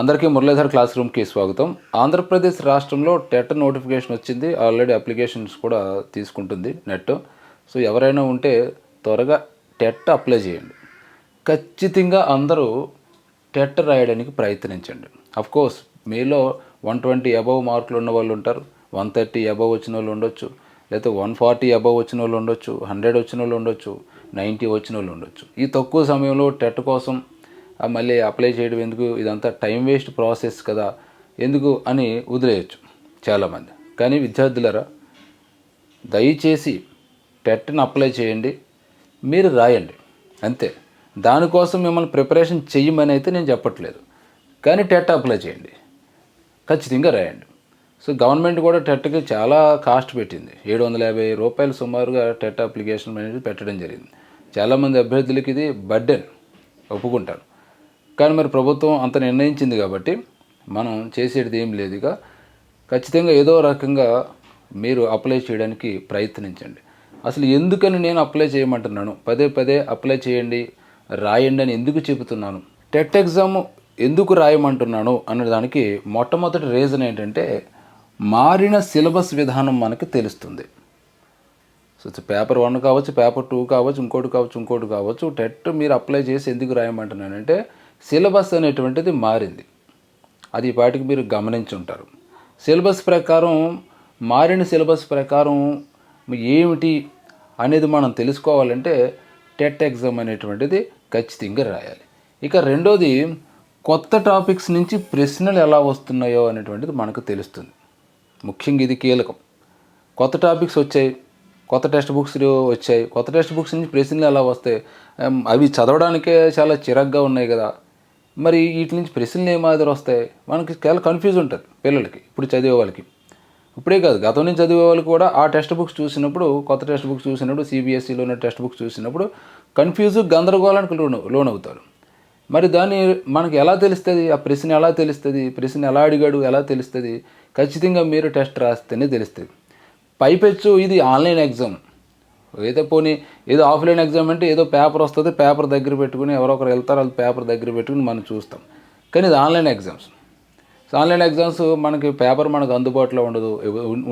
అందరికీ మురళీధర్ క్లాస్ రూమ్కి స్వాగతం. ఆంధ్రప్రదేశ్ రాష్ట్రంలో టెట్ నోటిఫికేషన్ వచ్చింది. ఆల్రెడీ అప్లికేషన్స్ కూడా తీసుకుంటుంది నెట్. సో ఎవరైనా ఉంటే త్వరగా టెట్ అప్లై చేయండి. ఖచ్చితంగా అందరూ టెట్ రాయడానికి ప్రయత్నించండి. కోర్స్ మీలో వన్ ట్వంటీ అబవ్ మార్కులు ఉన్న వాళ్ళు ఉంటారు. వన్ థర్టీ అబవ్ వచ్చిన వాళ్ళు ఉండొచ్చు. లేకపోతే వన్ ఫార్టీ అబవ్ వచ్చిన వాళ్ళు ఉండొచ్చు. హండ్రెడ్ వచ్చిన వాళ్ళు ఉండొచ్చు. నైంటీ వచ్చిన వాళ్ళు ఉండొచ్చు. ఈ తక్కువ సమయంలో టెట్ కోసం మళ్ళీ అప్లై చేయడం ఎందుకు? ఇదంతా టైం వేస్ట్ ప్రాసెస్ కదా. ఎందుకు అని వదిలేయచ్చు చాలామంది. కానీ విద్యార్థులరా దయచేసి టెట్ని అప్లై చేయండి మీరు రాయండి. అంతే. దానికోసం మిమ్మల్ని ప్రిపరేషన్ చెయ్యమని అయితే నేను చెప్పట్లేదు. కానీ టెట్ అప్లై చేయండి. ఖచ్చితంగా రాయండి. సో గవర్నమెంట్ కూడా టెట్కి చాలా కాస్ట్ పెట్టింది. ఏడు వందల యాభై రూపాయలు సుమారుగా టెట్ అప్లికేషన్ అనేది పెట్టడం జరిగింది. చాలామంది అభ్యర్థులకి ఇది బర్డెన్. ఒప్పుకుంటాను. కానీ మరి ప్రభుత్వం అంత నిర్ణయించింది కాబట్టి మనం చేసేది ఏం లేదు ఇక. ఖచ్చితంగా ఏదో రకంగా మీరు అప్లై చేయడానికి ప్రయత్నించండి. అసలు ఎందుకని నేను అప్లై చేయమంటున్నాను? పదే పదే అప్లై చేయండి రాయండి అని ఎందుకు చెబుతున్నాను? టెట్ ఎగ్జామ్ ఎందుకు రాయమంటున్నాను అనే దానికి మొట్టమొదటి రీజన్ ఏంటంటే మారిన సిలబస్ విధానం మనకు తెలుస్తుంది. సో పేపర్ వన్ కావచ్చు పేపర్ టూ కావచ్చు ఇంకోటి కావచ్చు ఇంకోటి కావచ్చు టెట్ మీరు అప్లై చేసి ఎందుకు రాయమంటున్నానంటే సిలబస్ అనేటువంటిది మారింది. అది పాటికి మీరు గమనించి ఉంటారు సిలబస్ ప్రకారం మారిన సిలబస్ ప్రకారం ఏమిటి అనేది మనం తెలుసుకోవాలంటే టెట్ ఎగ్జామ్ అనేటువంటిది ఖచ్చితంగా రాయాలి. ఇక రెండోది కొత్త టాపిక్స్ నుంచి ప్రశ్నలు ఎలా వస్తున్నాయో అనేటువంటిది మనకు తెలుస్తుంది. ముఖ్యంగా ఇది కీలకం. కొత్త టాపిక్స్ వచ్చాయి కొత్త టెక్స్ట్ బుక్స్ వచ్చాయి కొత్త టెక్స్ట్ బుక్స్ నుంచి ప్రశ్నలు ఎలా వస్తాయి అవి చదవడానికే చాలా చిరగ్గా ఉన్నాయి కదా. మరి వీటి నుంచి ప్రశ్నలు ఏ మాదిరి వస్తాయి? మనకి చాలా కన్ఫ్యూజ్ ఉంటుంది పిల్లలకి ఇప్పుడు చదివే వాళ్ళకి. ఇప్పుడే కాదు గతం నుంచి చదివే వాళ్ళు కూడా ఆ టెక్స్ట్ బుక్స్ చూసినప్పుడు కొత్త టెక్స్ట్ బుక్స్ చూసినప్పుడు సిబిఎస్ఈలో ఉన్న టెక్స్ట్ బుక్స్ చూసినప్పుడు కన్ఫ్యూజ్ గందరగోళానికి లోన్ లోన్ అవుతారు మరి దాన్ని మనకి ఎలా తెలుస్తుంది? ఆ ప్రశ్న ఎలా తెలుస్తుంది? ప్రశ్న ఎలా అడిగాడు? ఎలా తెలుస్తుంది? ఖచ్చితంగా మీరు టెస్ట్ రాస్తేనే తెలుస్తుంది. పైపెచ్చు ఇది ఆన్లైన్ ఎగ్జామ్ ఏదో పోనీ ఏదో ఆఫ్లైన్ ఎగ్జామ్ అంటే ఏదో పేపర్ వస్తుంది పేపర్ దగ్గర పెట్టుకుని ఎవరో ఒకరు వెళ్తారు వాళ్ళు పేపర్ దగ్గర పెట్టుకుని మనం చూస్తాం. కానీ ఇది online exams. So online exams మనకి పేపర్ మనకు అందుబాటులో ఉండదు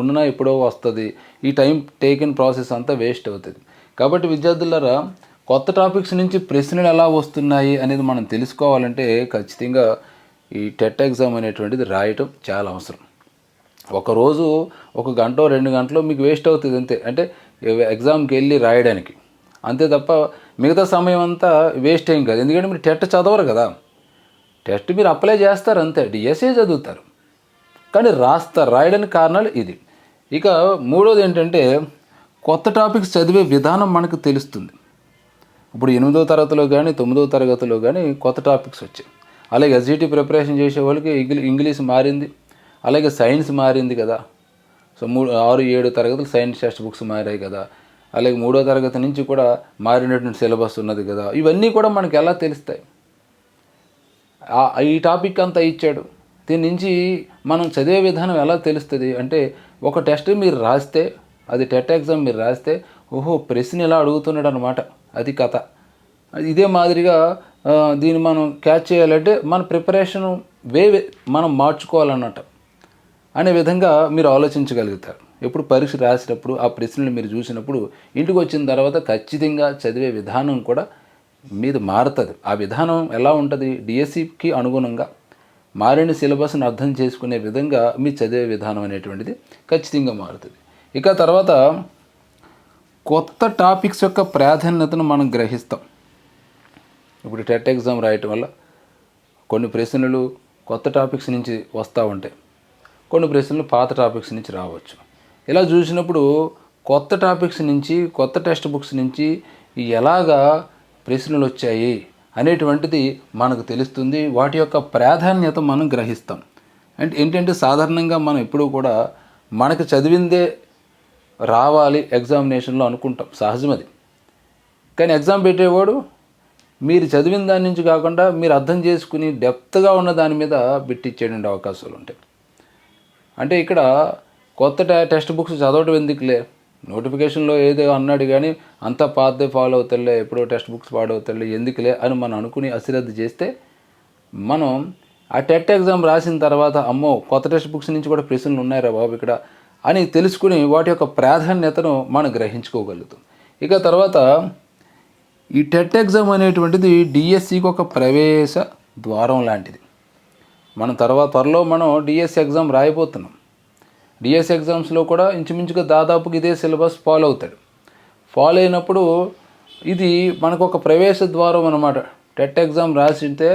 ఉన్నా ఎప్పుడో వస్తుంది. ఈ టైం టేకిన్ ప్రాసెస్ అంతా వేస్ట్ అవుతుంది. కాబట్టి విద్యార్థులారా కొత్త టాపిక్స్ నుంచి ప్రశ్నలు ఎలా వస్తున్నాయి అనేది మనం తెలుసుకోవాలంటే ఖచ్చితంగా ఈ టెట్ ఎగ్జామ్ అనేటువంటిది రాయటం చాలా అవసరం. ఒకరోజు ఒక గంట రెండు గంటలు మీకు వేస్ట్ అవుతుంది అంతే. అంటే ఎగ్జామ్కి వెళ్ళి రాయడానికి. అంతే తప్ప మిగతా సమయం అంతా వేస్ట్ ఏం కాదు. ఎందుకంటే మీరు టెట్ చదవరు కదా. టెస్ట్ మీరు అప్లై చేస్తారు అంతే. డిఎస్ఏ చదువుతారు. కానీ రాస్తారు రాయడానికి కారణాలు ఇది. ఇక మూడోది ఏంటంటే కొత్త టాపిక్స్ చదివే విధానం మనకు తెలుస్తుంది. ఇప్పుడు ఎనిమిదో తరగతిలో కానీ తొమ్మిదో తరగతిలో కానీ కొత్త టాపిక్స్ వచ్చాయి. అలాగే ఎస్జిటి ప్రిపరేషన్ చేసే వాళ్ళకి ఇంగ్లీ ఇంగ్లీష్ మారింది. అలాగే సైన్స్ మారింది కదా. సో మూడు ఆరు ఏడు తరగతులు సైన్స్ టెక్స్ట్ బుక్స్ మారాయి కదా. అలాగే మూడో తరగతి నుంచి కూడా మారినటువంటి సిలబస్ ఉన్నది కదా. ఇవన్నీ కూడా మనకి ఎలా తెలుస్తాయి? ఆ- ఈ టాపిక్ అంతా ఇచ్చాడు. దీని నుంచి మనం చదివే విధానం ఎలా తెలుస్తుంది? అంటే ఒక టెస్ట్ మీరు రాస్తే అది టెట్ ఎగ్జామ్ మీరు రాస్తే ఓహో ప్రశ్న ఎలా అడుగుతున్నాడు అనమాట అది కథ. ఇదే మాదిరిగా దీన్ని మనం క్యాచ్ చేయాలంటే మన ప్రిపరేషన్ వే వే- మనం మార్చుకోవాలన్నట్టు అనే విధంగా మీరు ఆలోచించగలుగుతారు. ఎప్పుడు పరీక్ష రాసినప్పుడు ఆ ప్రశ్నలు మీరు చూసినప్పుడు ఇంటికి వచ్చిన తర్వాత ఖచ్చితంగా చదివే విధానం కూడా మీద మారుతుంది. ఆ విధానం ఎలా ఉంటుంది? డిఎస్సికి అనుగుణంగా మారిన సిలబస్ని అర్థం చేసుకునే విధంగా మీ చదివే విధానం అనేటువంటిది ఖచ్చితంగా మారుతుంది. ఇక తర్వాత కొత్త టాపిక్స్ యొక్క ప్రాధాన్యతను మనం గ్రహిస్తాం. ఇప్పుడు టెట్ ఎగ్జామ్ రాయటం వల్ల కొన్ని ప్రశ్నలు కొత్త టాపిక్స్ నుంచి వస్తూ ఉంటాయి. కొన్ని ప్రశ్నలు పాత టాపిక్స్ నుంచి రావచ్చు. ఇలా చూసినప్పుడు కొత్త టాపిక్స్ నుంచి కొత్త టెక్స్ట్ బుక్స్ నుంచి ఎలాగా ప్రశ్నలు వచ్చాయి అనేటువంటిది మనకు తెలుస్తుంది. వాటి యొక్క ప్రాధాన్యత మనం గ్రహిస్తాం. అంటే ఏంటంటే సాధారణంగా మనం ఎప్పుడూ కూడా మనకు చదివిందే రావాలి ఎగ్జామినేషన్లో అనుకుంటాం. సహజం అది. కానీ ఎగ్జామ్ పెట్టేవాడు మీరు చదివిన దాని నుంచి కాకుండా మీరు అర్థం చేసుకుని డెప్త్గా ఉన్న దాని మీద బిట్టిచ్చేటువంటి అవకాశాలు ఉంటాయి. అంటే ఇక్కడ కొత్త టె- టెక్స్ట్ బుక్స్ చదవటం ఎందుకులే? నోటిఫికేషన్లో ఏదో అన్నాడు కానీ అంత పాతదే ఫాలో అవుతలే ఎప్పుడో టెక్స్ట్ బుక్స్ పాడవుతలే ఎందుకులే అని మనం అనుకుని అశ్రద్ధ చేస్తే మనం ఆ టెట్ ఎగ్జామ్ రాసిన తర్వాత అమ్మో కొత్త టెక్స్ట్ బుక్స్ నుంచి కూడా ప్రశ్నలు ఉన్నాయిరా బాబు ఇక్కడ అని తెలుసుకుని వాటి యొక్క ప్రాధాన్యతను మనం గ్రహించుకోగలుగుతాం. ఇక తర్వాత ఈ టెట్ ఎగ్జామ్ అనేటువంటిది డిఎస్సికి ఒక ప్రవేశ ద్వారం లాంటిది. మనం తర్వాత త్వరలో మనం డిఎస్సి ఎగ్జామ్ రాయబోతున్నాం. డిఎస్సి ఎగ్జామ్స్లో కూడా ఇంచుమించుగా దాదాపుగా ఇదే సిలబస్ ఫాలో అవుతాడు. ఫాలో అయినప్పుడు ఇది మనకు ఒక ప్రవేశ ద్వారం అనమాట టెట్ ఎగ్జామ్ రాసింటే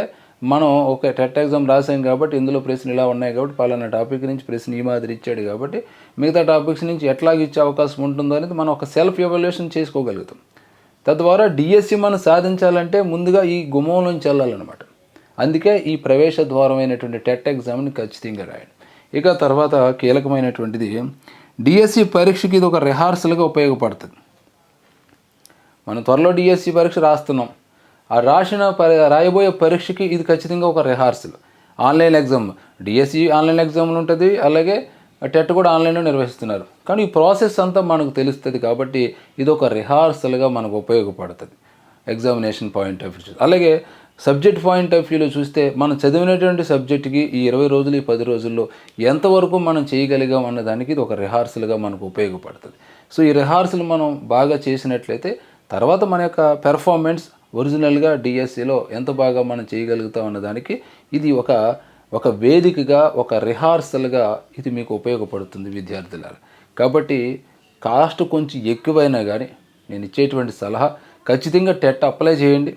మనం ఒక టెట్ ఎగ్జామ్ రాసాం కాబట్టి ఇందులో ప్రశ్నలు ఇలా ఉన్నాయి కాబట్టి పలానా టాపిక్ నుంచి ప్రశ్న ఈ మాదిరి ఇచ్చాడు కాబట్టి మిగతా టాపిక్స్ నుంచి ఎట్లాగ ఇచ్చే అవకాశం ఉంటుందో అనేది మనం ఒక సెల్ఫ్ ఎవాల్యుయేషన్ చేసుకోగలుగుతాం. తద్వారా డిఎస్సి మనం సాధించాలంటే ముందుగా ఈ గుమ్మంలోంచి వెళ్ళాలన్నమాట. అందుకే ఈ ప్రవేశ ద్వారమైనటువంటి టెట్ ఎగ్జామ్ని ఖచ్చితంగా రాయండి. ఇక తర్వాత కీలకమైనటువంటిది డిఎస్సి పరీక్షకి ఇది ఒక రిహార్సల్గా ఉపయోగపడుతుంది. మనం త్వరలో డిఎస్సి పరీక్ష రాస్తున్నాం. ఆ రాసిన రాయబోయే పరీక్షకి ఇది ఖచ్చితంగా ఒక rehearsal. Online exam. DSC online ఎగ్జామ్లు ఉంటుంది అలాగే టెట్ కూడా ఆన్లైన్లో నిర్వహిస్తున్నారు. కానీ ఈ ప్రాసెస్ అంతా మనకు తెలుస్తుంది కాబట్టి ఇది ఒక రిహార్సల్గా మనకు ఉపయోగపడుతుంది. Examination point of view. అలాగే సబ్జెక్ట్ పాయింట్ ఆఫ్ వ్యూలో చూస్తే మనం చదివినటువంటి సబ్జెక్ట్కి ఈ ఇరవై రోజులు ఈ పది రోజుల్లో ఎంతవరకు మనం చేయగలిగాం అన్న దానికి ఇది ఒక రిహార్సల్గా మనకు ఉపయోగపడుతుంది. సో ఈ రిహార్సల్ మనం బాగా చేసినట్లయితే తర్వాత మన యొక్క పెర్ఫార్మెన్స్ ఒరిజినల్గా డిఎస్సిలో ఎంత బాగా మనం చేయగలుగుతాం అన్న దానికి ఇది ఒక ఒక వేదికగా ఒక రిహార్సల్గా ఇది మీకు ఉపయోగపడుతుంది విద్యార్థులారా. కాబట్టి కాస్ట్ కొంచెం ఎక్కువైనా కానీ నేను ఇచ్చేటువంటి సలహా ఖచ్చితంగా టెట్ అప్లై చేయండి.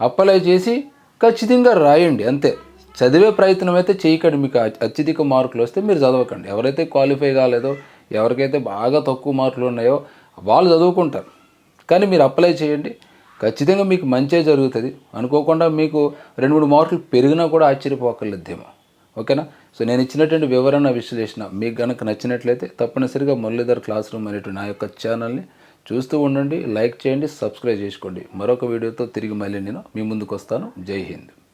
అప్లై చేసి ఖచ్చితంగా రాయండి అంతే. చదివే ప్రయత్నం అయితే చేయకండి. మీకు అత్యధిక మార్కులు వస్తే మీరు చదవకండి. ఎవరైతే క్వాలిఫై కాలేదో ఎవరికైతే బాగా తక్కువ మార్కులు ఉన్నాయో వాళ్ళు చదువుకుంటారు. కానీ మీరు అప్లై చేయండి. ఖచ్చితంగా మీకు మంచే జరుగుతుంది. అనుకోకుండా మీకు రెండు మూడు మార్కులు పెరిగినా కూడా ఆశ్చర్యపోకర్లేదేమో. ఓకేనా? సో నేను ఇచ్చినటువంటి వివరణ విశ్లేషణ మీకు కనుక నచ్చినట్లయితే తప్పనిసరిగా మురళీధర్ క్లాస్ రూమ్ అనేటువంటి నా యొక్క ఛానల్ని చూస్తూ ఉండండి లైక్ చేయండి సబ్స్క్రైబ్ చేసుకోండి. మరొక వీడియోతో తిరిగి మళ్ళీ నేను మీ ముందుకు వస్తాను. జై హింద్.